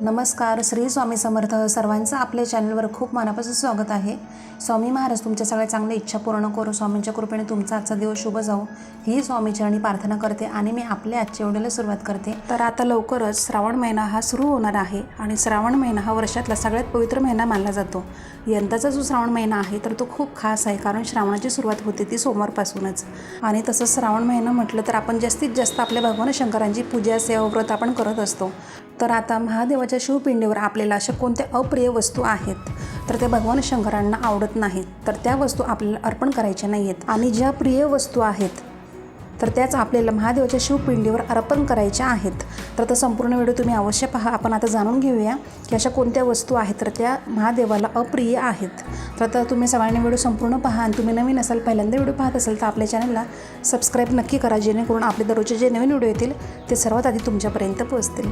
नमस्कार श्री स्वामी समर्थ सर्वांचं आपल्या चॅनलवर खूप मनापासून स्वागत आहे. स्वामी महाराज तुमच्या सगळ्या चांगल्या इच्छा पूर्ण करू. स्वामींच्या कृपेने तुमचा आजचा दिवस शुभ जाऊ ही स्वामीचरणी प्रार्थना करते आणि मी आपल्या आजच्या एवढ्याला सुरुवात करते. तर आता लवकरच श्रावण महिना हा सुरू होणार आहे आणि श्रावण महिना हा वर्षातला सगळ्यात पवित्र महिना मानला जातो. यंदाचा जो श्रावण महिना आहे तर तो खूप खास आहे कारण श्रावणाची सुरुवात होते ती सोमवारपासूनच. आणि तसंच श्रावण महिना म्हटलं तर आपण जास्तीत जास्त आपल्या भगवान शंकरांची पूजा सेवा व्रत आपण करत असतो. तर आता महादेवाच्या शिवपिंडीवर आपल्याला अशा कोणत्या अप्रिय वस्तू आहेत? तर त्या भगवान शंकरांना आवडत नाहीत. तर त्या वस्तू आपल्याला अर्पण करायच्या नाही आहेत आणि ज्या प्रिय वस्तू आहेत तर त्याच आपल्याला महादेवाच्या शिवपिंडीवर अर्पण करायच्या आहेत. तर तो संपूर्ण व्हिडिओ तुम्ही अवश्य पहा. आपण आता जाणून घेऊया की अशा कोणत्या वस्तू आहेत तर त्या महादेवाला अप्रिय आहेत. तर आता तुम्ही सगळ्यांनी व्हिडिओ संपूर्ण पहा आणि तुम्ही नवीन असाल पहिल्यांदा व्हिडिओ पाहत असाल तर आपल्या चॅनलला सबस्क्राईब नक्की करा जेणेकरून आपले दररोजचे जे नवीन व्हिडिओ येतील ते सर्वात आधी तुमच्यापर्यंत पोहोचतील.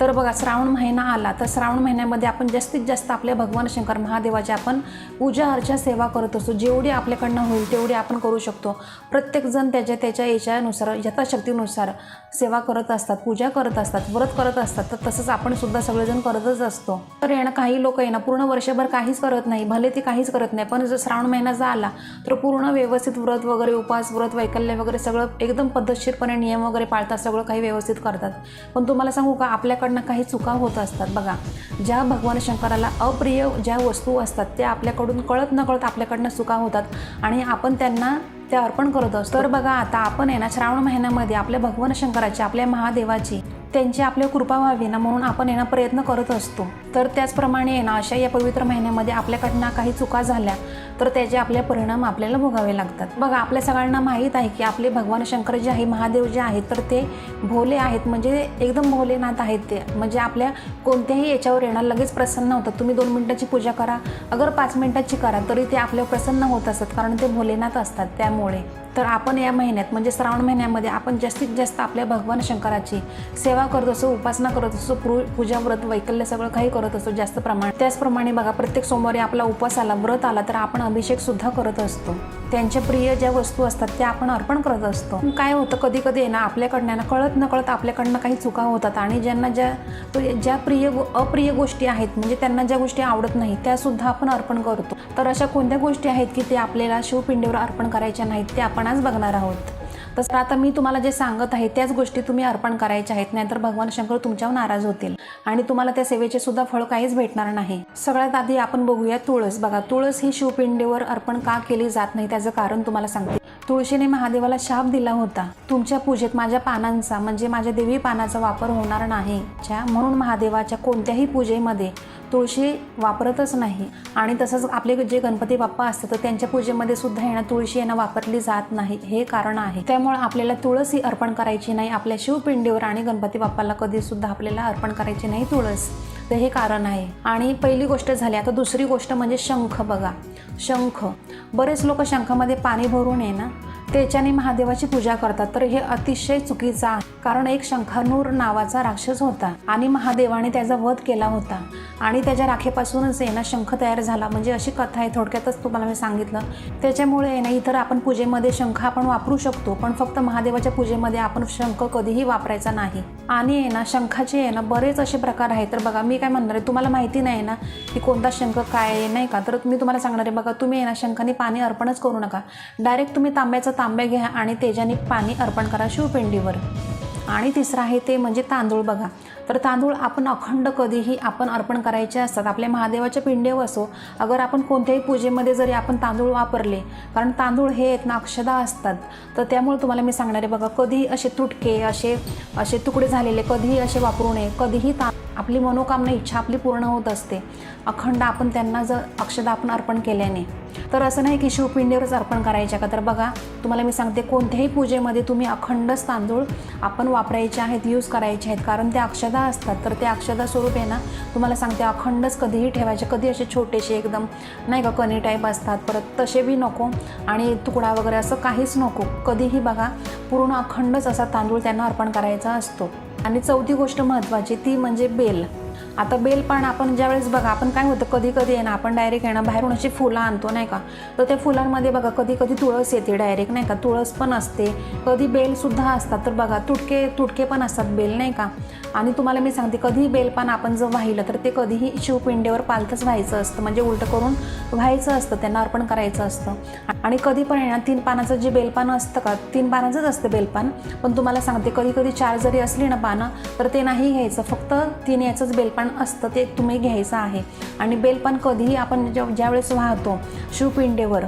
तर बघा श्रावण महिना आला तर श्रावण महिन्यामध्ये आपण जास्तीत जास्त आपल्या भगवान शंकर महादेवाची आपण पूजा अर्चा सेवा करत असतो. जेवढी आपल्याकडनं होईल तेवढी आपण करू शकतो. प्रत्येकजण त्याच्या त्याच्या याच्यानुसार यथाशक्तीनुसार सेवा करत असतात पूजा करत असतात व्रत करत असतात. तर तसंच आपण सुद्धा सगळेजण करतच असतो. तर येणं काही लोक आहे ना पूर्ण वर्षभर काहीच करत नाही भले ते काहीच करत नाही पण जर श्रावण महिना जर आला तर पूर्ण व्यवस्थित व्रत वगैरे उपवास व्रत वैकल्य वगैरे सगळं एकदम पद्धतशीरपणे नियम वगैरे पाळतात सगळं काही व्यवस्थित करतात. पण तुम्हाला सांगू का आपल्याकडनं काही चुका होत असतात. बघा ज्या भगवान शंकराला अप्रिय ज्या वस्तू असतात त्या आपल्याकडून कळत न कळत आपल्याकडनं चुका होतात. आणि आपण त्यांना ते अर्पण करत असतो. तर बघा आता आपण आहे ना श्रावण महिन्यामध्ये आपल्या भगवान शंकराची आपल्या महादेवाची त्यांची आपल्या कृपा व्हावी ना म्हणून आपण येणं प्रयत्न करत असतो. तर त्याचप्रमाणे आहे ना अशा या पवित्र महिन्यामध्ये आपल्याकडनं काही चुका झाल्या तर त्याचे आपले परिणाम आपल्याला भोगावे लागतात. बघा आपल्या सगळ्यांना माहीत आहे की आपले भगवान शंकर जे आहे महादेव जे आहेत तर ते भोले आहेत. म्हणजे एकदम भोलेनाथ आहेत ते. म्हणजे आपल्या कोणत्याही याच्यावर येणार लगेच प्रसन्न होतात. तुम्ही दोन मिनिटाची पूजा करा अगर पाच मिनिटाची करा तरी ते आपल्यावर प्रसन्न होत असतात कारण ते भोलेनाथ असतात. त्यामुळे तर आपण या महिन्यात म्हणजे श्रावण महिन्यामध्ये आपण जास्तीत जास्त आपल्या भगवान शंकराची सेवा करत असो उपासना करत असो पूजा व्रत वैकल्य सगळं काही करत असतो जास्त प्रमाणात त्याचप्रमाणे बघा प्रत्येक सोमवारी आपला उपवास आला व्रत आला तर आपण अभिषेक सुद्धा करत असतो. त्यांच्या प्रिय ज्या वस्तू असतात त्या आपण अर्पण करत असतो. काय होतं कधी कधी ना आपल्याकडनं ना कळत न कळत आपल्याकडनं काही चुका होतात आणि ज्यांना ज्या ज्या प्रिय गो- अप्रिय गोष्टी आहेत म्हणजे त्यांना ज्या गोष्टी आवडत नाही त्यासुद्धा आपण अर्पण करतो. तर अशा कोणत्या गोष्टी आहेत की ते आपल्याला शिवपिंडीवर अर्पण करायच्या नाहीत ते आपण आज बघणार आहोत. तसं आता मी तुम्हाला जे सांगत आहे त्याच गोष्टी तुम्ही अर्पण करायच्या आहेत. नाहीतर भगवान शंकर तुमच्यावर नाराज होतील. आणि तुम्हाला त्या सेवेचे सुद्धा फळ काहीच भेटणार नाही. सगळ्यात आधी आपण बघूया तुळस. बघा तुळस ही शिवपिंडीवर अर्पण का केली जात नाही त्याचं कारण तुम्हाला सांगते. तुळशीने महादेवाला शाप दिला होता. तुमच्या पूजेत माझ्या पानांचा म्हणजे माझ्या देवी पानाचा वापर होणार नाही. म्हणून महादेवाच्या कोणत्याही पूजेमध्ये तुळशी वापरतच नाही. आणि तसंच आपले जे गणपती बाप्पा असतात तर त्यांच्या पूजेमध्ये सुद्धा येणं तुळशी यांना वापरली जात नाही. हे कारण आहे. त्यामुळे आपल्याला तुळस ही अर्पण करायची नाही. आपल्या शिवपिंडीवर आणि गणपती बाप्पाला कधी सुद्धा आपल्याला अर्पण करायची नाही तुळस. तर हे कारण आहे. आणि पहिली गोष्ट झाली. आता दुसरी गोष्ट म्हणजे शंख बघा. शंख. बरेच लोक शंखामध्ये पाणी भरून आहे ना त्याच्याने महादेवाची पूजा करतात. तर हे अतिशय चुकीचं आहे. कारण एक शंखानूर नावाचा राक्षस होता आणि महादेवाने त्याचा वध केला होता. आणि त्याच्या राखेपासूनच आहे ना शंख तयार झाला. म्हणजे अशी कथा आहे. थोडक्यातच तुम्हाला मी सांगितलं. त्याच्यामुळे आहे ना इतर आपण पूजेमध्ये शंख आपण वापरू शकतो. पण फक्त महादेवाच्या पूजेमध्ये आपण शंख कधीही वापरायचा नाही. आणि आहे ना शंखाचे आहे ना बरेच असे प्रकार आहेत. तर बघा मी काय म्हणणार आहे? तुम्हाला माहिती नाही ना की कोणता शंख काय आहे नाही का? तर मी तुम्हाला सांगणार आहे बघा तुम्ही आहे ना शंखाने पाणी अर्पणच करू नका. डायरेक्ट तुम्ही तांब्याचं तांबे घ्या आणि त्याच्याने पाणी अर्पण करा शिवपिंडीवर. आणि तिसरं आहे ते म्हणजे तांदूळ बघा. तर तांदूळ आपण अखंड कधीही आपण अर्पण करायचे असतात. आपल्या महादेवाच्या पिंडेवर असो अगर आपण कोणत्याही पूजेमध्ये जरी आपण तांदूळ वापरले कारण तांदूळ हे आहेत ना अक्षदा असतात. तर त्यामुळे तुम्हाला मी सांगणार आहे बघा कधीही असे तुटके असे असे तुकडे झालेले कधीही असे वापरू नये. कधीही ता आपली मनोकामना इच्छा आपली पूर्ण होत असते. अखंड आपण त्यांना जर अक्षदा आपण अर्पण केल्याने. तर असं नाही की शिवपिंडीवरच अर्पण करायच्या का? तर बघा तुम्हाला मी सांगते कोणत्याही पूजेमध्ये तुम्ही अखंडच तांदूळ आपण वापरायचे आहेत यूज करायचे आहेत. कारण त्या अक्षदा असतात तर ते अक्षदा स्वरूप आहे ना तुम्हाला सांगते अखंडच कधीही ठेवायचे कधी असे छोटेसे एकदम नाही का कणी टाईप असतात. परत तसे बी नको आणि तुकडा वगैरे असं काहीच नको. कधीही बघा पूर्ण अखंडच असा तांदूळ त्यांना अर्पण करायचा असतो. आणि चौथी गोष्ट महत्त्वाची ती म्हणजे बेल. आता बेलपान आपण ज्यावेळेस बघा आपण काय होतं कधी कधी आहे ना आपण डायरेक्ट आहे ना बाहेरून अशी फुलं आणतो नाही का? तर त्या फुलांमध्ये बघा कधी कधी तुळस येते डायरेक्ट नाही का? तुळस पण असते. कधी बेलसुद्धा असतात तर बघा तुटके तुटके पण असतात बेल नाही का? आणि तुम्हाला मी सांगते कधीही बेलपान आपण जर वाहिलं तर ते कधीही शिवपिंडेवर पालथंच व्हायचं असतं. म्हणजे उलटं करून व्हायचं असतं त्यांना अर्पण करायचं असतं. आणि कधी पण आहे ना तीन पानाचं जे बेलपान असतं का तीन पानाचंच असतं बेलपान पण तुम्हाला सांगते कधी कधी चार जरी असली ना पानं तर ते नाही घ्यायचं. फक्त तीन याचंच बेलपान असतं ते तुम्ही घ्यायचं आहे. आणि बेलपान कधीही आपण ज्या ज्यावेळेस वाहतो शिवपिंडेवर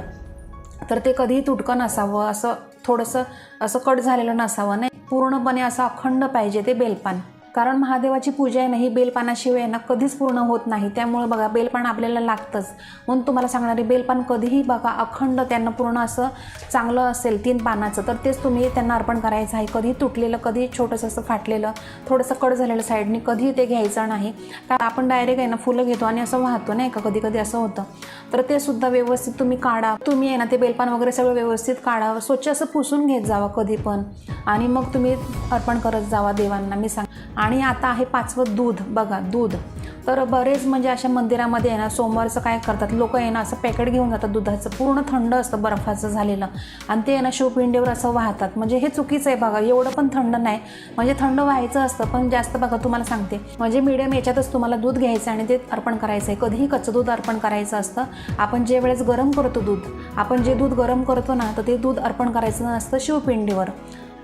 तर ते कधीही तुटकं नसावं असं थोडंसं असं कट झालेलं नसावं नाही? पूर्णपणे असं अखंड पाहिजे ते बेलपान कारण महादेवाची पूजा आहे ना ही बेलपानाशिवाय ना कधीच पूर्ण होत नाही. त्यामुळे बघा बेलपान आपल्याला लागतंच. म्हणून तुम्हाला सांगणारे बेलपान कधीही बघा अखंड त्यांना पूर्ण असं चांगलं असेल तीन पानाचं तर तेच तुम्ही त्यांना अर्पण करायचं आहे. कधी तुटलेलं कधी छोटंसं असं फाटलेलं थोडंसं कट झालेलं साईडनी कधीही ते घ्यायचं नाही. कारण आपण डायरेक्ट आहे ना फुलं घेतो आणि असं वाहतो नाही का कधी कधी असं होतं. तर ते सुद्धा व्यवस्थित तुम्ही काढा. तुम्ही आहे ना ते बेलपान वगैरे सगळं व्यवस्थित काढा. स्वच्छ असं पुसून घेत जावा कधी पण. आणि मग तुम्ही अर्पण करत जावा देवांना. मी सांग आणि आता आहे पाचवं दूध. बघा दूध. तर बरेच म्हणजे अशा मंदिरामध्ये आहे ना सोमवारचं काय करतात लोक आहे ना असं पॅकेट घेऊन जातात दुधाचं. पूर्ण थंड असतं बर्फाचं झालेलं. आणि ते आहे ना शिवपिंडीवर असं वाहतात. म्हणजे हे चुकीचं आहे बघा एवढं पण थंड नाही. म्हणजे थंड व्हायचं असतं पण जास्त बघा तुम्हाला सांगते. म्हणजे मिडियम याच्यातच तुम्हाला दूध घ्यायचं आणि ते अर्पण करायचं आहे. कधीही कच्चं दूध अर्पण करायचं असतं. आपण जे वेळेस गरम करतो दूध आपण जे दूध गरम करतो ना तर ते दूध अर्पण करायचं नसतं शिवपिंडीवर.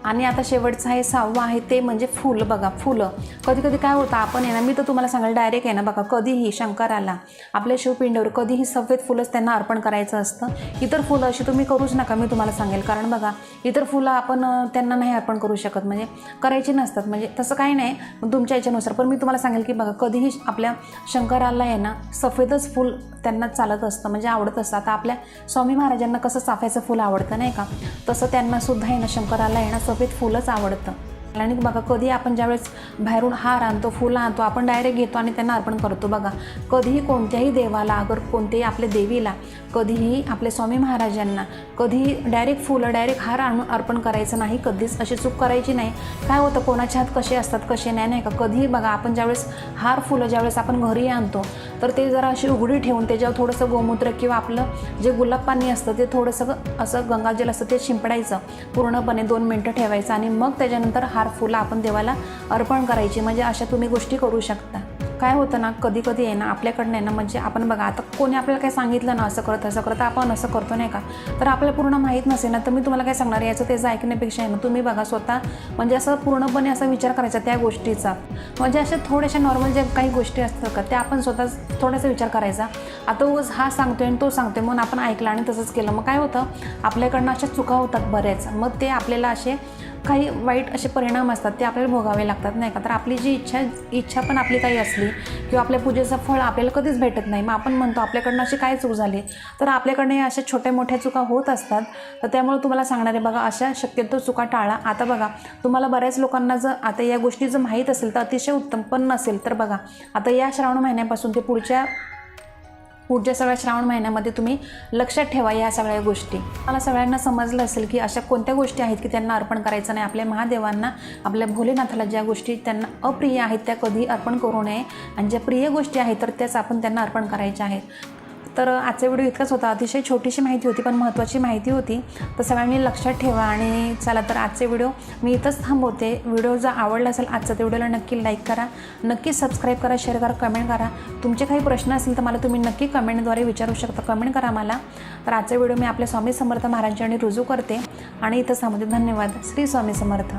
आणि आता शेवटचं आहे सहावं आहे ते म्हणजे फुलं बघा फुलं. कधी कधी काय होतं आपण आहे ना मी तर तुम्हाला सांगाल डायरेक्ट आहे ना बघा कधीही शंकराला आपल्या शिवपिंडीवर कधीही सफेद फुलंच त्यांना अर्पण करायचं असतं. इतर फुलं अशी तुम्ही करूच नका मी तुम्हाला सांगेल. कारण बघा इतर फुलं आपण त्यांना नाही अर्पण करू शकत म्हणजे करायची नसतात. म्हणजे तसं काही नाही तुमच्या याच्यानुसार. पण मी तुम्हाला सांगेल की बघा कधीही आपल्या शंकराला आहे ना सफेदच फुल त्यांना चालत असतं म्हणजे आवडत असतं. आता आपल्या स्वामी महाराजांना कसं चाफ्याचं फुल आवडतं नाही का? तसं त्यांना सुद्धा आहे ना शंकराला आहे ना सफेद फुलंच आवडतं. आणि बघा कधी आपण ज्यावेळेस बाहेरून हार आणतो फुलं आणतो आपण डायरेक्ट घेतो आणि त्यांना अर्पण करतो. बघा कधीही कोणत्याही देवाला अगर कोणत्याही आपल्या देवीला कधीही आपल्या स्वामी महाराजांना कधीही डायरेक्ट फुलं डायरेक्ट हार आणून अर्पण करायचं नाही कधीच अशी चूक करायची नाही. काय होतं कोणाच्या हात कसे असतात कसे नाही नाही का? कधीही बघा आपण ज्यावेळेस हार फुलं ज्यावेळेस आपण घरी आणतो तर ते जरा अशी उघडी ठेवून त्याच्यावर थोडंसं गोमूत्र किंवा आपलं जे गुलाब पाणी असतं ते थोडंसं असं गंगाजल असतं ते शिंपडायचं. पूर्णपणे दोन मिनटं ठेवायचं आणि मग त्याच्यानंतर हार फुलं आपण देवाला अर्पण करायची. म्हणजे अशा तुम्ही गोष्टी करू शकता. काय होतं ना कधी कधी आहे ना आपल्याकडनं आहे ना म्हणजे आपण बघा आता कोणी आपल्याला काय सांगितलं ना असं करत असं करत आपण असं करतो नाही का? तर आपल्याला पूर्ण माहीत नसेल ना तर मी तुम्हाला काय सांगणार याचं त्याचं ऐकण्यापेक्षा आहे ना तुम्ही बघा स्वतः म्हणजे असं पूर्णपणे असा विचार करायचा त्या गोष्टीचा. म्हणजे अशा थोड्याशा नॉर्मल ज्या काही गोष्टी असतात का त्या आपण स्वतः थोडासा विचार करायचा. आता उगाच हा सांगतोय आणि तो सांगतोय म्हणून आपण ऐकलं आणि तसंच केलं. मग काय होतं आपल्याकडनं अशा चुका होतात बऱ्याच. मग ते आपल्याला असे काही वाईट असे परिणाम असतात ते आपल्याला भोगावे लागतात नाही का? तर आपली जी इच्छा इच्छा पण आपली काही असली किंवा आपल्या पूजेचं फळ आपल्याला कधीच भेटत नाही. मग आपण म्हणतो आपल्याकडनं अशी काय चूक झाली? तर आपल्याकडनं या अशा छोट्या मोठ्या चुका होत असतात. तर त्यामुळे तुम्हाला सांगणार आहे बघा अशा शक्यतो चुका टाळा. आता बघा तुम्हाला बऱ्याच लोकांना जर आता या गोष्टी जर माहीत असेल तर अतिशय उत्तम पण नसेल तर बघा आता या श्रावण महिन्यापासून ते पुढच्या पुढच्या सगळ्या श्रावण महिन्यामध्ये तुम्ही लक्षात ठेवा या सगळ्या गोष्टी. मला सगळ्यांना समजलं असेल की अशा कोणत्या गोष्टी आहेत की त्यांना अर्पण करायचं नाही आपल्या महादेवांना आपल्या भोलेनाथाला ज्या गोष्टी त्यांना अप्रिय आहेत त्या कधी अर्पण करू नये. आणि ज्या प्रिय गोष्टी आहेत तर त्याच आपण त्यांना अर्पण करायच्या आहेत. तर आजचा व्हिडिओ इतकाच होता. अतिशय छोटीशी माहिती होती पण महत्त्वाची माहिती होती. तर सगळ्यांनी लक्षात ठेवा आणि चला तर आजचे व्हिडिओ मी इथंच थांबवते. व्हिडिओ जर आवडला असेल आजचा त्या व्हिडिओला नक्की लाईक करा. नक्की सबस्क्राईब करा शेअर करा कमेंट करा. तुमचे काही प्रश्न असतील तर मला तुम्ही नक्की कमेंटद्वारे विचारू शकता. कमेंट करा मला. तर आजचा व्हिडिओ मी आपल्या स्वामी समर्थ महाराजांनी रुजू करते. आणि इथं थांबवते. धन्यवाद. श्री स्वामी समर्थ.